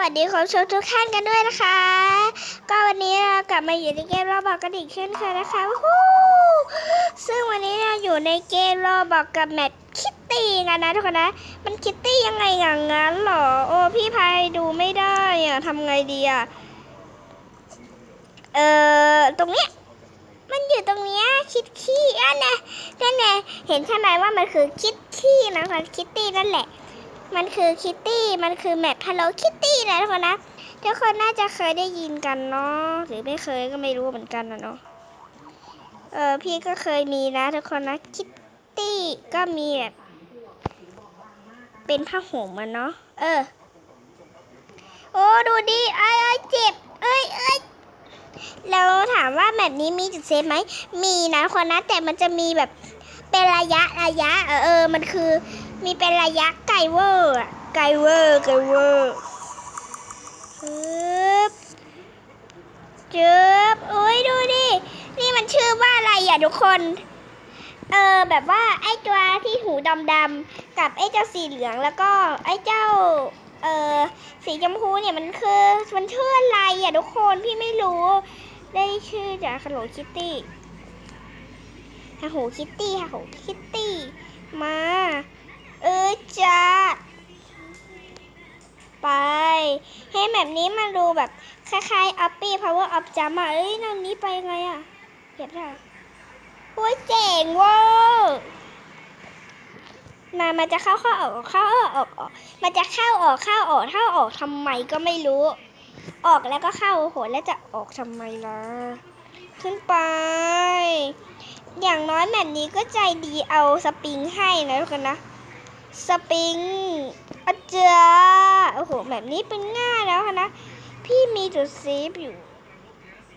วัสดีคุณผู้ชมทุกท่านกันด้วยนะคะ ก็วันนี้เรากลับมาอยู่ในเกมรอบอกกันอีกเช่นเคยนะคะวู้ซึ่งวันนี้เราอยู่ในเกมรอบอกกับแมทคิตตี้กันนะทุกคนนะ มันคิตตี้ยังไงอย่างนั้นเหรอ โอ้พี่พายดูไม่ได้อะทำไงดีอะเอ่อ ตรงเนี้ย มันอยู่ตรงเนี้ยคิดขี้อันน่ะนั่นไงเห็นใช่ไหมว่ามันคือคิดขี้นะคะคิตตี้นั่นแหละ มันคือคิตตี้ มันคือแมป Hello Kitty นะทุกคนนะ ทุกคนน่าจะเคยได้ยินกันเนาะ หรือไม่เคยก็ไม่รู้เหมือนกันนะเนาะ เออพี่ก็เคยมีนะทุกคนนะคิตตี้ก็มีแบบเป็นผ้าห่มมันเนาะ เออ โอ้ดูดิไอ้ไอ้ยเจ็บ เอ้ยเอ้ยแล้วถามว่าแบบนี้มีจุดเซฟไหม มีนะคนนะแต่มันจะมีแบบเป็นระยะระยะ เออเออมันคือ มีเป็นระยะไกลเวอร์อะไกลเวอร์ไกลเวอร์ปึ๊บจึ๊บโอ้ยดูดิ นี่มันชื่อว่าอะไรอะทุกคน เออแบบว่าไอ้ตัวที่หูดำๆกับไอ้เจ้าสีเหลืองแล้วก็ไอ้เจ้า เออสีชมพูเนี่ยมันคือมันชื่ออะไรอะทุกคนพี่ไม่รู้ ได้ชื่อจากขนมคิตตี้ฮาโหคิตตี้ฮาโหคิตตี้มา เออจ้าไป ให้แบบนี้มันดูแบบคล้ายๆ Uppy Power Up Jump อะเอ้ยนั่นนี้ไปไงอะเก็บได้โอ้ยเจ๋งเว้มามันจะเข้าเข้าออกเข้าออกออก มันจะเข้าออกเข้าออกเข้าออกทำไมก็ไม่รู้ ออกแล้วก็เข้าโหแล้วจะออกทำไมล่ะ ขึ้นไป อย่างน้อยแบบนี้ก็ใจดีเอาสปริงให้นะทุกคนนะ สปริงอาจาโอ้โห แบบนี้เป็นง่ายแล้วค่ะนะ พี่มีจุดเซฟอยู่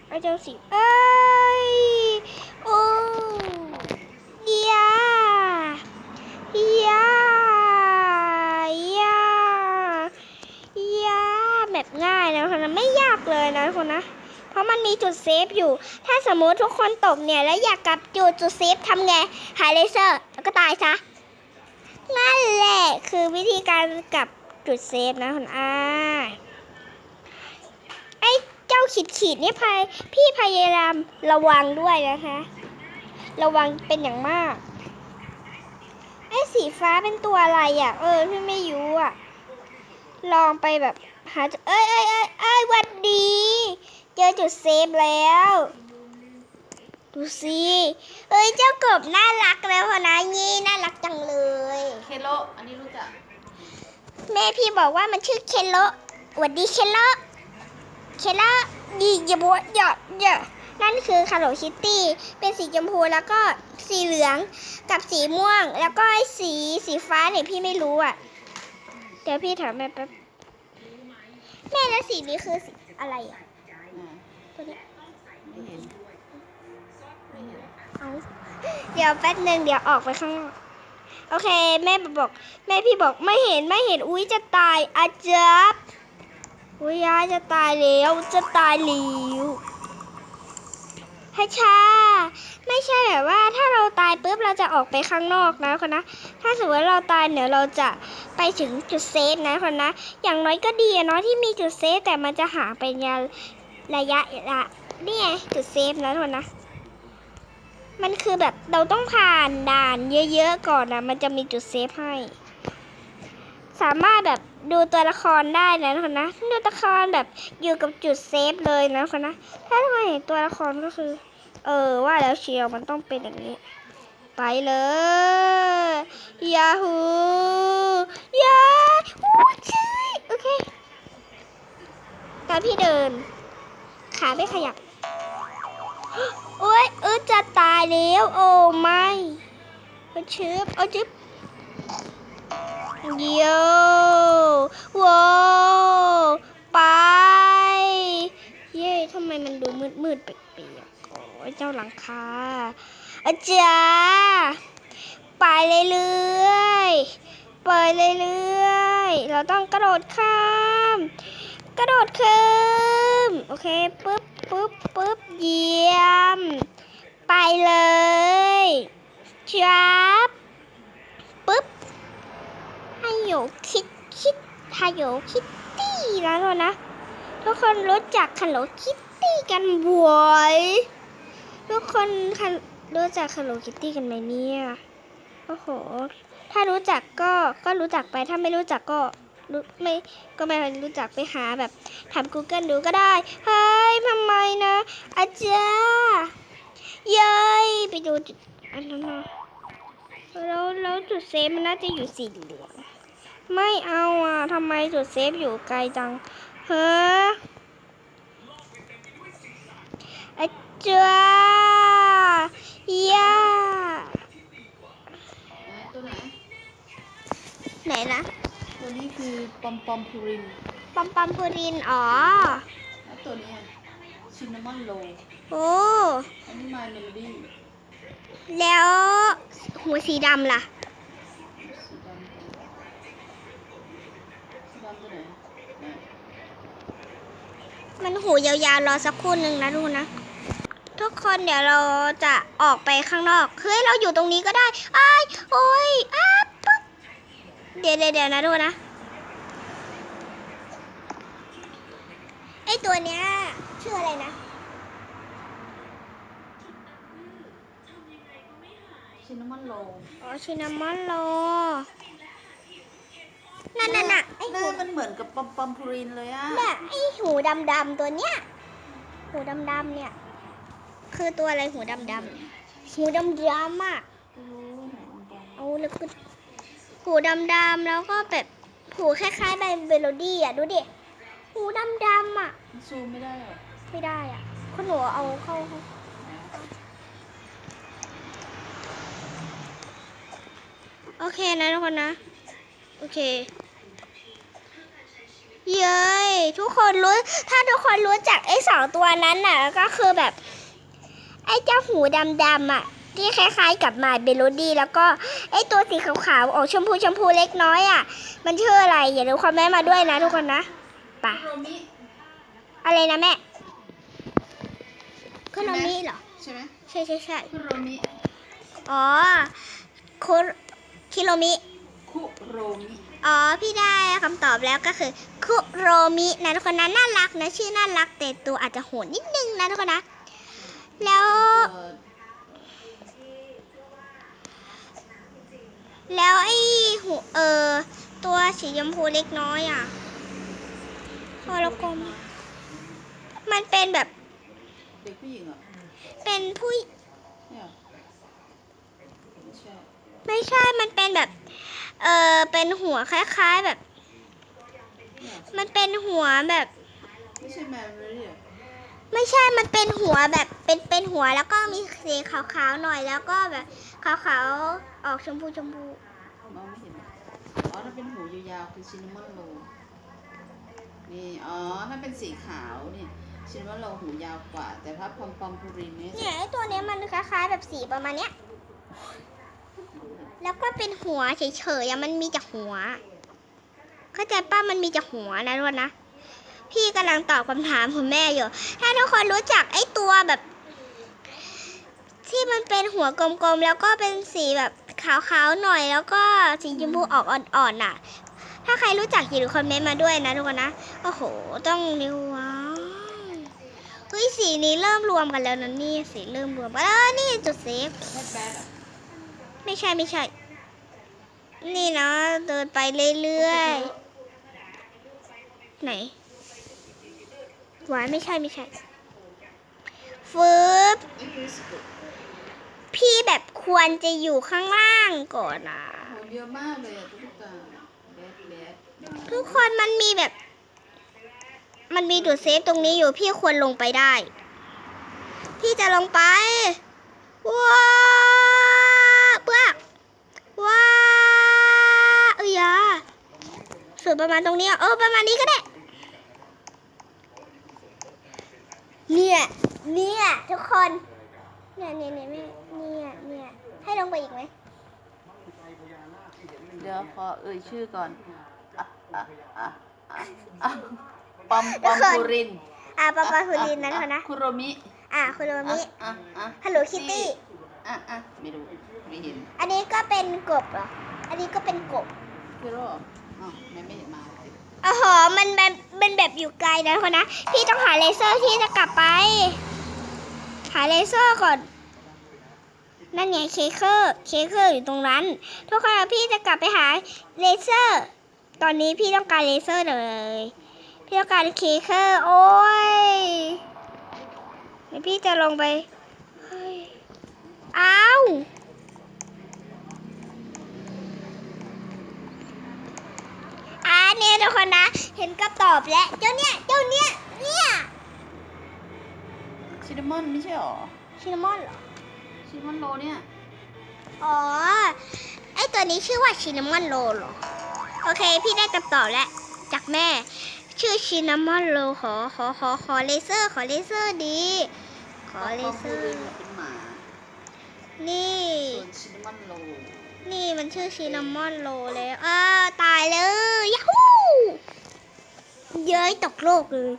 ไอเจ้าสีเอ้ย โอ้ยายายายาแบบง่ายนะคนนะไม่ยากเลยนะคนนะ เพราะมันมีจุดเซฟอยู่ ถ้าสมมติทุกคนตกเนี่ย แล้วอยากกลับจุดจุดเซฟทำไง หาเลเซอร์ แล้วก็ตายซะ นั่นแหละ คือวิธีการกลับจุดเซฟนะคุณอาไอ้เจ้าขีดขีดนี่พายพี่พยายามระวังด้วยนะคะ ระวังเป็นอย่างมาก ไอ้สีฟ้าเป็นตัวอะไรอะ เออพี่ไม่รู้อะ ลองไปแบบหาจุดเอ้ยเอ้ยเอ้ยเอ้ยหวัดดี เจอจุดเซฟแล้ว ดูสิเอ้ยเจ้ากบน่ารักแล้วพอนะยี่น่ารักจังเลย เคโล อันนี้รู้จัก แม่พี่บอกว่ามันชื่อเคโลหวัดดีเคโล เคโลดีอย่าบวอย่าอย่านั่นคือคาร์โลคิตตี้ เป็นสีชมพูแล้วก็สีเหลืองกับสีม่วง แล้วก็ไอ้สีสีฟ้าเนี่ยพี่ไม่รู้อะ เดี๋ยวพี่ถามแม่แป๊บ แม่แล้วสีนี้คือสีอะไรอะอืมตัวเนี้ยไม่เห็นไม่ เอาเดี๋ยวแป๊บหนึ่งเดี๋ยวออกไปข้างนอกโอเค แม่บอก แม่พี่บอกไม่เห็นไม่เห็นอุ้ยจะตายอาจับอุ้ยยาจะตายแล้วจะตายแล้วให้ชาไม่ใช่แบบว่าถ้าเราตายปุ๊บเราจะออกไปข้างนอกนะคนนะ ถ้าสมมติว่าเราตายเดี๋ยเราจะไปถึงจุดเซฟนะคนนะ อย่างน้อยก็ดีเนาะที่มีจุดเซฟแต่มันจะหาเป็นยาระยะละนี่ไงจุดเซฟนะคนนะ มันคือแบบเราต้องผ่านด่านเยอะๆก่อนนะมันจะมีจุดเซฟให้ สามารถแบบดูตัวละครได้นะคนนะดูตัวละครแบบอยู่กับจุดเซฟเลยนะคนนะถ้าทุกคนเห็นตัวละครก็คือ เออว่าแล้วเชียวมันต้องเป็นอย่างนี้ ไปเลยยาฮูยาฮูใช่โอเคตอนพี่เดิน ขาไม่ขยับ โอ๊ยเออจะตายแล้ว โอ้ไม่เอาชึบเอาชึบเดียวว้าวไป เย้ทำไมมันดูมืดมืดเปียกๆโอ้ยเจ้าหลังคาอาจารย์ไปเรื่อยๆไปเรื่อยๆเราต้องกระโดดข้าม กระโดดขึ้นโอเคปึ๊บ ปึ๊บปึ๊บเยี่ยม ไปเลยจับปึ๊บให้โยคิดคิดให้โยคิตตี้นะทุกคนนะ ทุกคนรู้จัก Hello Kitty กันบ่อยทุกคนคันรู้จัก Hello Kitty กันไหมเนี่ยโอ้โห ถ้ารู้จักก็ก็รู้จักไป ถ้าไม่รู้จักก็รู้ไม่ก็ไม่รู้จักไปหาแบบทำ Google ดูก็ได้เฮ้ ยทำไมนะอาจารย์เย้ยไปดูจุดอันนั้นนะแล้วแล้วจุดเซฟมันน่าจะอยู่สีเหลืองไม่เอาอะทำไมจุดเซฟอยู่ไกลจังเฮ้ออาจารย์ย่าไหนตัวไหนไหนนะตัวนี้คือปอมปอมพูรินปัมปัมพูริน อ๋อ แล้วตัวนี้ ชินนามอนโลโอ้ อันนี้มาเมโลดี้แล้วหัวสีดำล่ะ สีดำสีดำตัวไหนไหนมันหูยาวๆรอสักครู่หนึ่งนะดูนะ ทุกคนเดี๋ยวเราจะออกไปข้างนอกเฮ้ยเราอยู่ตรงนี้ก็ได้อ้ายโอ้ยอ้าปุ๊บเดี๋ยวเดี๋ยวเดี๋ยวนะดูนะไอตัวเนี้ย ชื่ออะไรนะชินนามอนโลอ๋อชินามอนโลนั่นน่ะน่ะไอหน้าหูมันเหมือนกับปอมปอมพูรินเลยอะน่ะไอหูดำๆตัวเนี้ยหูดำๆเนี่ย คือตัวอะไรหูดำๆหูดำๆอะรู้ไหนปอมปอมเอาแล้วก็หูดำๆแล้วก็แบบหูคล้ายๆใบเบโลดี้อะดูดิหูดำๆอะมันซูมไม่ได้หรอ ไม่ได้อะ คุณหนูเอาเข้าโอเคนะทุกคนนะ โอเค เย้ยทุกคนรู้ ถ้าทุกคนรู้จักไอ้สองตัวนั้นน่ะ ก็คือแบบ ไอ้เจ้าหูดำๆอะ ที่คล้ายๆกับมาเบลดี้แล้วก็ ไอ้ตัวสีขาวๆออกชมพูชมพูเล็กน้อยอะ มันชื่ออะไร อย่าลืมคอมเมนต์มาด้วยนะทุกคนนะป่ะอะไรนะแม่ คุโรมิเหรอ ใช่ไหมใช่ใช่ใช่คุโรมิอ๋อคุคิโรมิ คุโรมิ อ๋อ พี่ได้คำตอบแล้วก็คือ คุโรมินะทุกคนนะน่ารักนะ ชื่อน่ารักแต่ตัวอาจจะโหดนิดนึงนะทุกคนนะ แล้วเอ่อแล้วไอ้หูเออ ตัวสีชมพูเล็กน้อยอะพอแล้วกลมมันเป็นแบบ เด็กผู้หญิงเหรอเป็นผู้เนี่ยไม่ใช่ไม่ใช่มันเป็นแบบ เออเป็นหัวคล้ายๆแบบ เนี่ยมันเป็นหัวแบบ ไม่ใช่แมวเลยเหรอไม่ใช่มันเป็นหัวแบบ เป็นเป็นหัวแล้วก็มีสีขาวๆหน่อยแล้วก็แบบขาวๆออกชมพูชมพูมองไม่เห็นอะอ๋อถ้าเป็นหูยาวๆคือชินนามอนโลนี่อ๋อถ้าเป็นสีขาวเนี่ ยชินนามอนโลหูยาวกว่า แต่ถ้าปอมปอมพูรินเนี่ยเนี่ยไอตัวเนี้ยมันคล้ายๆแบบสีประมาณเนี้ย แล้วก็เป็นหัวเฉยๆอะมันมีแต่หัว เข้าใจป้ามันมีแต่หัวนะทุกคนนะ พี่กำลังตอบคำถามคุณแม่อยู่ ถ้าทุกคนรู้จักไอ้ตัวแบบ ที่มันเป็นหัวกลมๆแล้วก็เป็นสีแบบขาวๆหน่อย แล้วก็สีชมพูออกอ่อนๆน่ะ ถ้าใครรู้จักอย่าลืมคอมเมนต์มาด้วยนะทุกคนนะ โอ้โห ต้องนิ้วว้าว เฮ้ยสีนี้เริ่มรวมกันแล้วนะนี่สีเริ่มรวมกันแล้วนี่จุดเซฟแบดแบดอะไม่ใช่ไม่ใช่ นี่นะเดินไปเรื่อยๆไหนหวานไม่ใช่ไม่ใช่ฟืบนี่คือสกุลพี่แบบควรจะอยู่ข้างล่างก่อนนะโหเยอะมากเลยอะตุ๊กตาแบดแบดทุกคนมันมีแบบ มันมีดูดเซฟตรงนี้อยู่พี่ควรลงไปได้ พี่จะลงไป ว้าเปื้อว้าเอ้ยาสุดประมาณตรงนี้ เออประมาณนี้ก็ได้ เนี่ย เนี่ย ทุกคน เนี่ยเนี่ยเนี่ยแม่เนี่ยเนี่ยให้ลงไปอีกไหม เดี๋ยวขอเอ่ยชื่อก่อนอะอะอะอะ ปอมปอมพูรินอ่าปาปาคุรินนะทุกคนนะ คุโรมิ อ่าคุโรมิอะอะฮัลโหลคิตตี้อะอะไม่รู้ไม่เห็น อันนี้ก็เป็นกบเหรอ อันนี้ก็เป็นกบคือโรออ๋อแม่ไม่เห็นมาเลยอ๋อมันมันมันอยู่ไกลนะทุกคนนะ พี่ต้องหาเลเซอร์ที่จะกลับไป หาเลเซอร์ก่อน นั่นไงเคเคอร์เคเคอร์อยู่ตรงนั้น ทุกคนอะพี่จะกลับไปหาเลเซอร์ ตอนนี้พี่ต้องการเลเซอร์เลย พี่ต้องการเคเคอร์โอ้ยเดี๋ยวพี่จะลงไปเฮ้ยอ้าวอ่าเนี่ยทุกคนนะ เห็นก็ตอบแล้ว เจ้าเนี่ยเจ้าเนี่ยเนี่ยชินนามอนไม่ใช่หรอชินนามอนเหรอชินนามอนโรเนี่ย อ๋อ ไอตัวนี้ชื่อว่าชินนามอนโรเหรอ โอเค พี่ได้คำตอบแล้ว จากแม่ ชื่อชินนามอนโรขอขอขอขอเลเซอร์ ขอเลเซอร์ดี ขอเลเซอปมปมพูรินร์น่ะเป็นหมานี่ ส่วนชินนามอนโรนี่มันชื่อชินนามอนโรแล้วอ้าตายเลยยาฮูเย้ยตกโลกเลย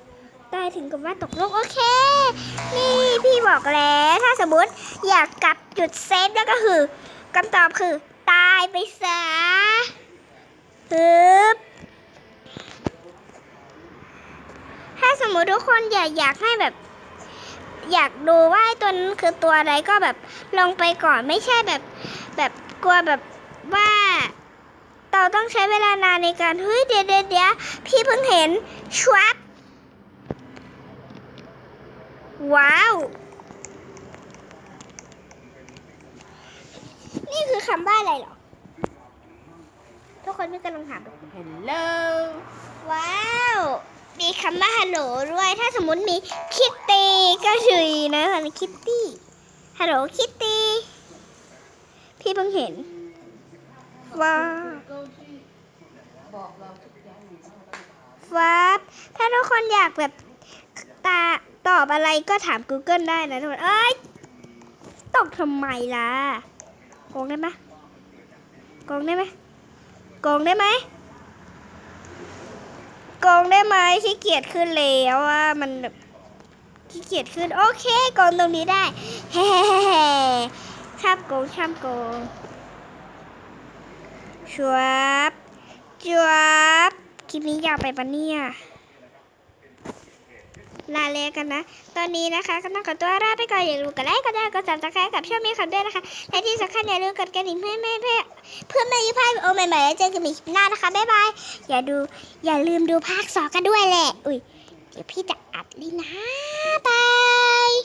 ตายถึงกับว่าตกโลกโอเค นี่พี่บอกแล้วถ้าสมมติอยากกลับจุดเซฟแล้วก็คือคำตอบคือ ตายไปซะฮึบถ้าสมมติ ทุกคนอยากอยากให้แบบ อยากดูว่าไอ้ตัวนั้นคือตัวอะไรก็แบบลงไปก่อนไม่ใช่แบบ แบบกลัวแบบว่าเราต้องใช้เวลานานในการเฮ้ยเดี๋ยวเดี๋ยวเดี๋ยวพี่เพิ่งเห็นชวับว้าว นี่คือคำว่าอะไรเหรอ ทุกคนไม่กำลังถามดูเฮลโลว้าว มีคำว่าฮัลโหลด้วย ถ้าสมมติมีคิตตี้ก็คือนะคิตตี้ฮัลโหลคิตตี้พี่เพิ่งเห็น ว้าวก็ที่บอกเราฟ้าถ้าทุกคนอยากแบบตาตอบอะไรก็ถาม Google ได้นะทุกคน เอ้ย ตกทำไมล่ะโกงได้ไหมโกงได้ไหมโกงได้ไหม โกงได้ไหมขี้เกียจขึ้นแล้วว่ามันแบบขี้เกียจขึ้น โอเคโกงตรงนี้ได้เฮ้ชอบโกงชอบโกงชวบชวบคลิปนี้ยาวไปปะเนี่ย ลาเลกันนะ ตอนนี้นะคะก็ต้องขอตัวลาไปก่อนอย่าลืมกดไลค์กดแชร์กดซับสไครต์กับช่องมีคำด้วยนะคะ และที่สำคัญอย่าลืมกดกระดิ่งเพื่อไม่เพื่อเพื่อไม่ให้พลาดโอใหม่ๆแล้วเจอกันใหม่คลิปหน้านะคะ บ๊ายบาย อย่าดูอย่าลืมดูภาคสองกันด้วยแหละ อุ้ย เดี๋ยวพี่จะอัดลีนะบาย